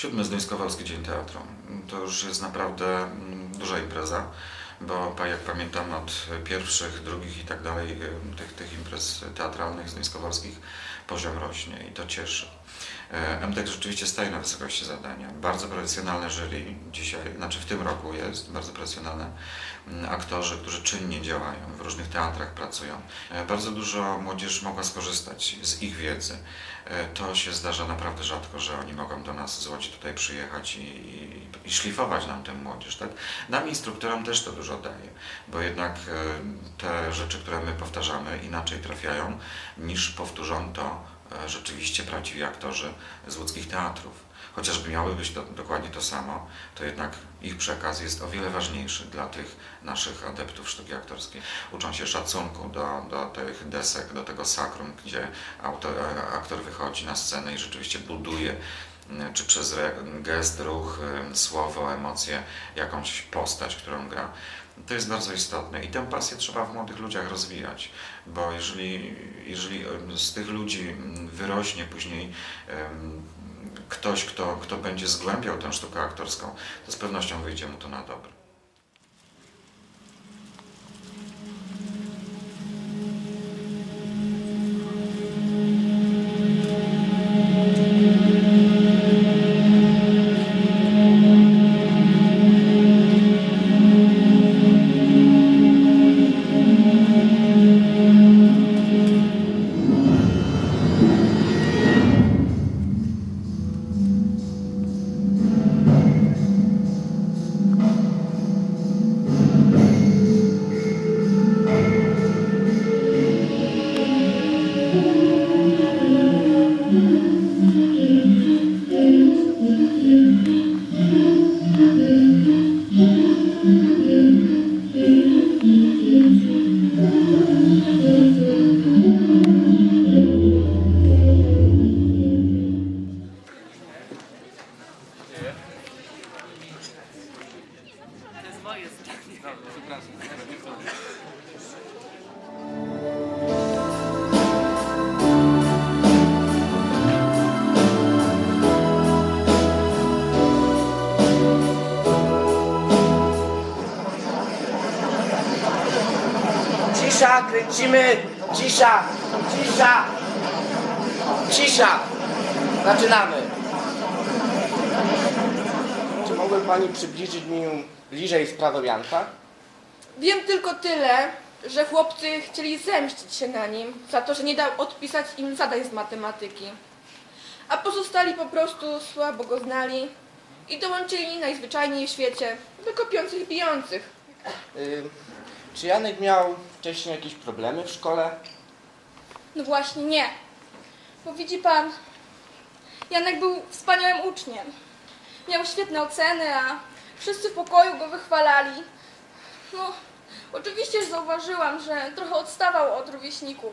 Siódmy Zduńsko-Wolski Dzień Teatru. To już jest naprawdę mm, duża impreza, bo jak pamiętam od pierwszych, drugich i tak dalej y, tych, tych imprez teatralnych zduńsko-wolskich poziom rośnie i to cieszy. E, MTEK rzeczywiście staje na wysokości zadania. Bardzo profesjonalne jury dzisiaj, znaczy w tym roku jest, bardzo profesjonalne mm, aktorzy, którzy czynnie działają, w różnych teatrach pracują. E, Bardzo dużo młodzież mogła skorzystać z ich wiedzy. E, To się zdarza naprawdę rzadko, że oni mogą do nas z Łodzi tutaj przyjechać i, i, i szlifować nam tę młodzież. Tak? Nam instruktorom też to dużo daje, bo jednak te rzeczy, które my powtarzamy, inaczej trafiają niż powtórzą to rzeczywiście prawdziwi aktorzy z łódzkich teatrów. Chociażby miały być to, dokładnie to samo, to jednak ich przekaz jest o wiele ważniejszy dla tych naszych adeptów sztuki aktorskiej. Uczą się szacunku do, do tych desek, do tego sakrum, gdzie autor, e, aktor wychodzi na scenę i rzeczywiście buduje m, czy przez gest, ruch, słowo, emocje, jakąś postać, którą gra. To jest bardzo istotne i tę pasję trzeba w młodych ludziach rozwijać, bo jeżeli, jeżeli z tych ludzi m, wyrośnie później ktoś, kto, kto będzie zgłębiał tę sztukę aktorską, to z pewnością wyjdzie mu to na dobre. To Cisza, kręcimy! Cisza! Cisza! Cisza! Zaczynamy! Czy mogłaby Pani przybliżyć mi bliżej sprawę Janka? Wiem tylko tyle, że chłopcy chcieli zemścić się na nim za to, że nie dał odpisać im zadań z matematyki. A pozostali po prostu słabo go znali i dołączyli najzwyczajniej w świecie do kopiących bijących. Y, czy Janek miał wcześniej jakieś problemy w szkole? No właśnie nie. Bo widzi pan, Janek był wspaniałym uczniem. Miał świetne oceny, a wszyscy w pokoju go wychwalali. No, oczywiście że zauważyłam, że trochę odstawał od rówieśników.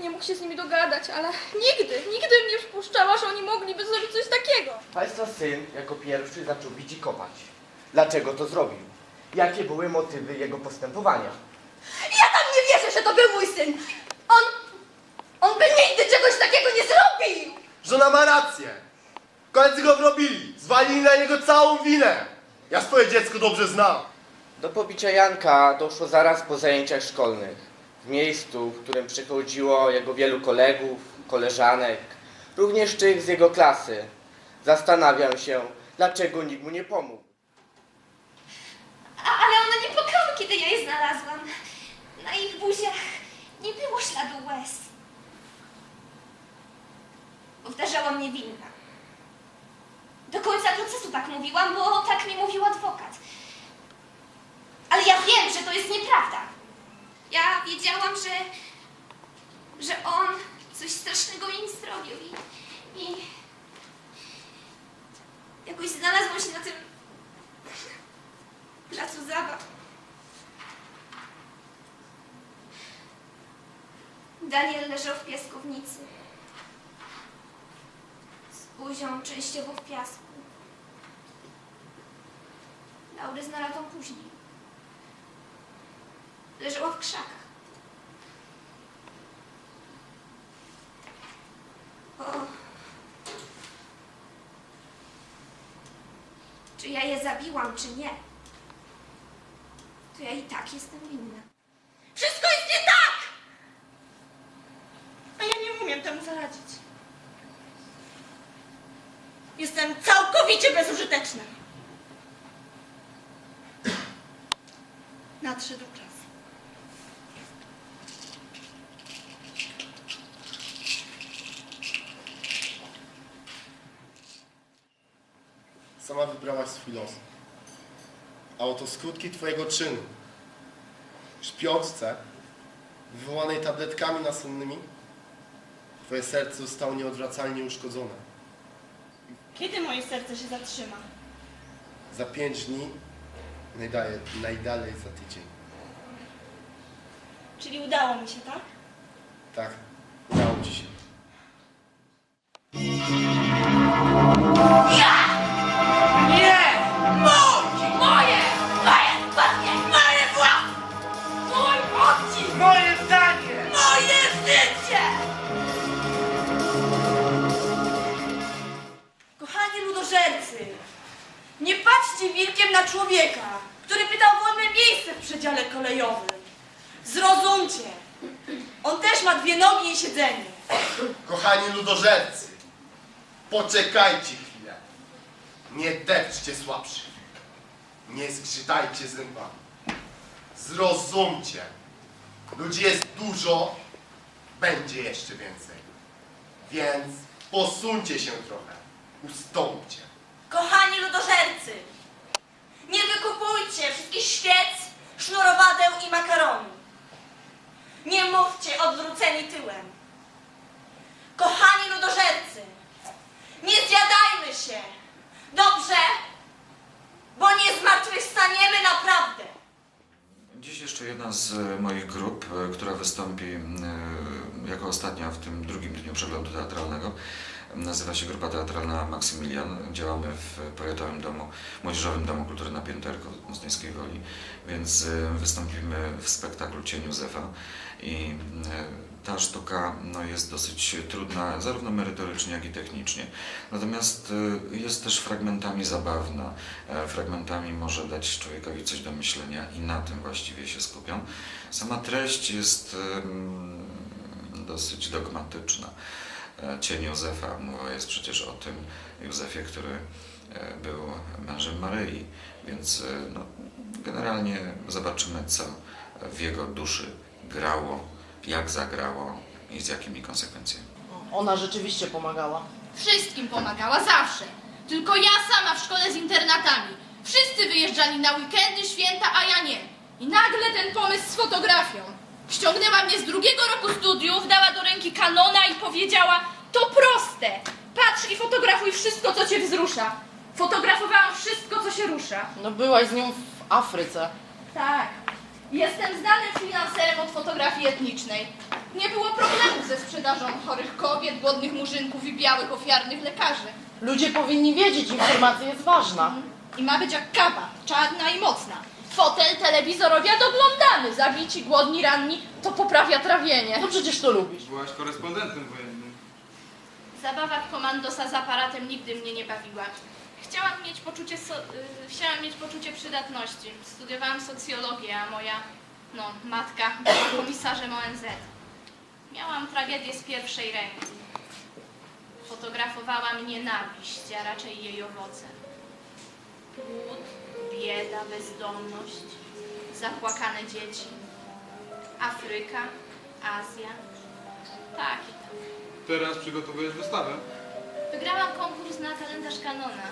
Nie mógł się z nimi dogadać, ale nigdy, nigdy bym nie przypuszczała, że oni mogliby zrobić coś takiego. Państwa syn jako pierwszy zaczął bić i kopać. Dlaczego to zrobił? Jakie były motywy jego postępowania? Ja tam nie wierzę, że to był mój syn! On... On by nigdy czegoś takiego nie zrobił! Żona ma rację. Koledzy go wrobili. Zwalili na niego całą winę. Ja swoje dziecko dobrze znam. Do pobicia Janka doszło zaraz po zajęciach szkolnych. W miejscu, w którym przychodziło jego wielu kolegów, koleżanek, również tych z jego klasy. Zastanawiam się, dlaczego nikt mu nie pomógł. A, ale one nie płakały, kiedy ja je znalazłam. Na ich buziach nie było śladu łez. Powtarzała mnie winna. Do końca procesu tak mówiłam, bo tak mi mówił adwokat. Ale ja wiem, że to jest nieprawda. Ja wiedziałam, że, że on coś strasznego mi zrobił i, i jakoś znalazłam się na tym placu zabaw. Daniel leżał w piaskownicy. Z buzią częściowo w piasku. Laurę znalazłam później. Leżała w krzakach. O. czy ja je zabiłam, czy nie, to ja i tak jestem winna. Wszystko jest nie tak! A ja nie umiem temu zaradzić. Jestem całkowicie bezużyteczna. Nadszedł czas. Sama wybrałaś swój los. A oto skutki twojego czynu. W śpiączce, wywołanej tabletkami nasennymi, twoje serce zostało nieodwracalnie uszkodzone. Kiedy moje serce się zatrzyma? Za pięć dni, najdalej, najdalej za tydzień. Czyli udało mi się, tak? Tak, udało ci się. Kolejowym. Zrozumcie, on też ma dwie nogi i siedzenie. Kochani ludożercy, poczekajcie chwilę. Nie depczcie słabszych. Nie zgrzytajcie zębami. Zrozumcie. Ludzi jest dużo, będzie jeszcze więcej. Więc posuńcie się trochę. Ustąpcie. Kochani ludożercy, nie wykupujcie wszystkich świec, sznurowadeł i makaronu. Nie mówcie odwróceni tyłem. Kochani ludożercy, nie zjadajmy się. Dobrze? Bo nie zmartwychwstaniemy naprawdę. Dziś jeszcze jedna z e, moich grup, e, która wystąpi e, jako ostatnia w tym drugim dniu przeglądu teatralnego. Nazywa się Grupa Teatralna Maksymilian. Działamy w Powiatowym Domu, Młodzieżowym Domu Kultury na Pięterko w Mostęskiej Woli, więc e, wystąpimy w spektaklu Cień Józefa i e, ta sztuka no, jest dosyć trudna, zarówno merytorycznie, jak i technicznie. Natomiast e, jest też fragmentami zabawna, e, fragmentami może dać człowiekowi coś do myślenia i na tym właściwie się skupiam. Sama treść jest dosyć dogmatyczna. E, Cień Józefa, mowa jest przecież o tym Józefie, który e, był mężem Maryi, więc no, generalnie zobaczymy, co w jego duszy grało, jak zagrało i z jakimi konsekwencjami. Ona rzeczywiście pomagała. Wszystkim pomagała zawsze. Tylko ja sama w szkole z internatami. Wszyscy wyjeżdżali na weekendy, święta, a ja nie. I nagle ten pomysł z fotografią. Ściągnęła mnie z drugiego roku studiów, dała do ręki kanona i powiedziała: To proste. Patrz i fotografuj wszystko, co cię wzrusza. Fotografowałam wszystko, co się rusza. No byłaś z nią w Afryce. Tak. Jestem znanym freelancerem od fotografii etnicznej. Nie było problemów ze sprzedażą chorych kobiet, głodnych murzynków i białych ofiarnych lekarzy. Ludzie powinni wiedzieć, informacja jest ważna. I ma być jak kawa, czarna i mocna. Fotel, telewizor, obiad oglądamy. Zabici, głodni, ranni, to poprawia trawienie. No przecież to lubisz. Byłaś korespondentem wojennym. Zabawa w komandosa z aparatem nigdy mnie nie bawiła. Chciałam mieć poczucie, so, y, chciałam mieć poczucie przydatności. Studiowałam socjologię, a moja, no, matka była komisarzem ONZ. Miałam tragedię z pierwszej ręki. Fotografowałam nienawiść, a raczej jej owoce. Głód, bieda, bezdomność, zapłakane dzieci, Afryka, Azja, tak i tak. Teraz przygotowujesz wystawę. Wygrałam konkurs na kalendarz Kanona.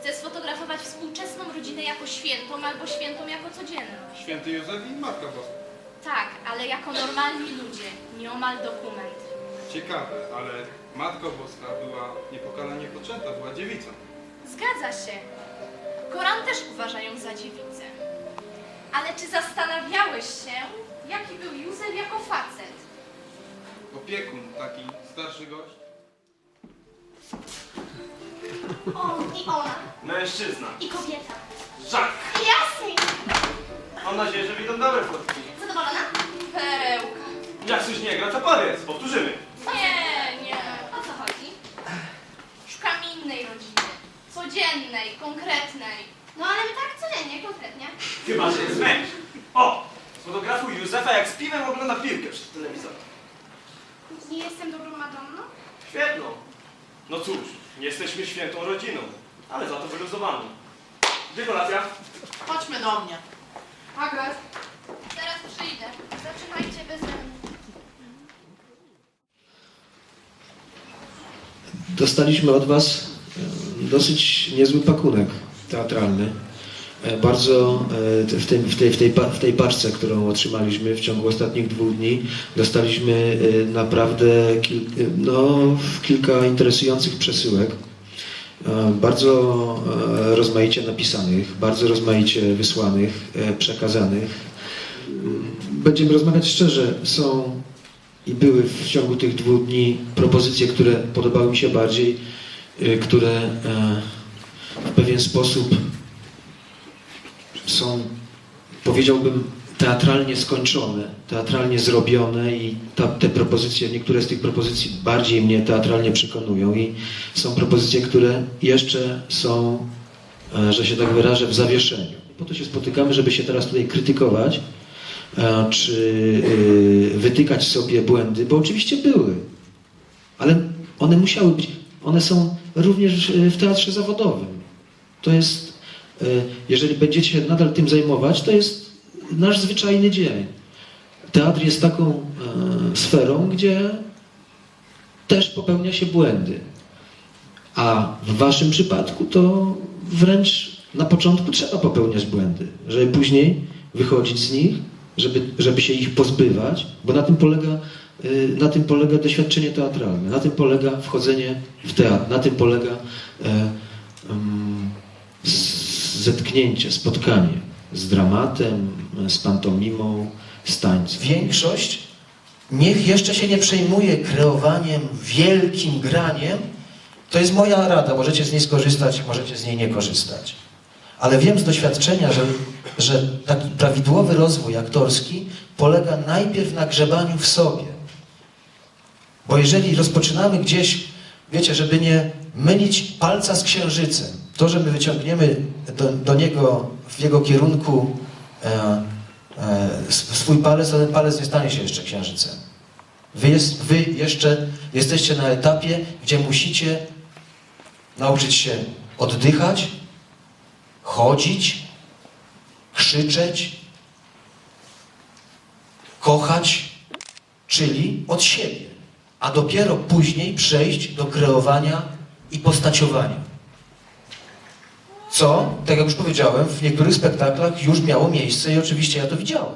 Chcę sfotografować współczesną rodzinę jako świętą albo świętą jako codzienną. Święty Józef i Matka Boska. Tak, ale jako normalni ludzie, nieomal dokument. Ciekawe, ale Matka Boska była niepokalanie poczęta, była dziewicą. Zgadza się. Koran też uważają za dziewicę. Ale czy zastanawiałeś się, jaki był Józef jako facet? Opiekun, taki starszy gość. On i ona, Mężczyzna. i kobieta. Żak. Jasny! Mam nadzieję, że wyjdą dobre fotki. Zadowolona? Perełka. Jak coś nie gra, to powiedz. Powtórzymy. Nie, nie. O co chodzi? Szukam innej rodziny. codziennej, konkretnej. No ale my tak codziennie, konkretnie. Chyba, że jest męż. O! Sfotografuj Józefa jak z piwem ogląda piłkę przed telewizorem. Nie jestem dobrą Madonną? Świetną. No cóż, nie jesteśmy świętą rodziną, ale za to wyluzowaną. Gdzie kolacja? Chodźmy do mnie. Agat, zaraz przyjdę. Zaczynajcie bez mnie. Dostaliśmy od Was e, dosyć niezły pakunek teatralny. E, Bardzo e, w, tym, w, tej, w, tej, w tej paczce, którą otrzymaliśmy w ciągu ostatnich dwóch dni, dostaliśmy e, naprawdę kil, no, kilka interesujących przesyłek. Bardzo rozmaicie napisanych, bardzo rozmaicie wysłanych, przekazanych. Będziemy rozmawiać szczerze. Są i były w ciągu tych dwóch dni propozycje, które podobały mi się bardziej, które w pewien sposób są, powiedziałbym, teatralnie skończone, teatralnie zrobione i ta, te propozycje, niektóre z tych propozycji bardziej mnie teatralnie przekonują i są propozycje, które jeszcze są, e, że się tak wyrażę, w zawieszeniu. Po to się spotykamy, żeby się teraz tutaj krytykować, e, czy y, wytykać sobie błędy, bo oczywiście były, ale one musiały być, one są również w teatrze zawodowym. To jest, jeżeli będziecie się nadal tym zajmować, to jest nasz zwyczajny dzień. Teatr jest taką e, sferą, gdzie też popełnia się błędy. A w waszym przypadku to wręcz na początku trzeba popełniać błędy, żeby później wychodzić z nich, żeby, żeby się ich pozbywać, bo na tym polega, y, na tym polega doświadczenie teatralne, na tym polega wchodzenie w teatr, na tym polega e, z- zetknięcie, spotkanie z dramatem, z pantomimą, z tańcem. Większość niech jeszcze się nie przejmuje kreowaniem, wielkim graniem. To jest moja rada, możecie z niej skorzystać, możecie z niej nie korzystać. Ale wiem z doświadczenia, że, że taki prawidłowy rozwój aktorski polega najpierw na grzebaniu w sobie. Bo jeżeli rozpoczynamy gdzieś, wiecie, żeby nie mylić palca z księżycem, to, że my wyciągniemy do, do niego w jego kierunku e, e, sw- swój palec, to ten palec nie stanie się jeszcze księżycem. Wy, jest, wy jeszcze jesteście na etapie, gdzie musicie nauczyć się oddychać, chodzić, krzyczeć, kochać, czyli od siebie, a dopiero później przejść do kreowania i postaciowania. Co, tak jak już powiedziałem, w niektórych spektaklach już miało miejsce i oczywiście ja to widziałem.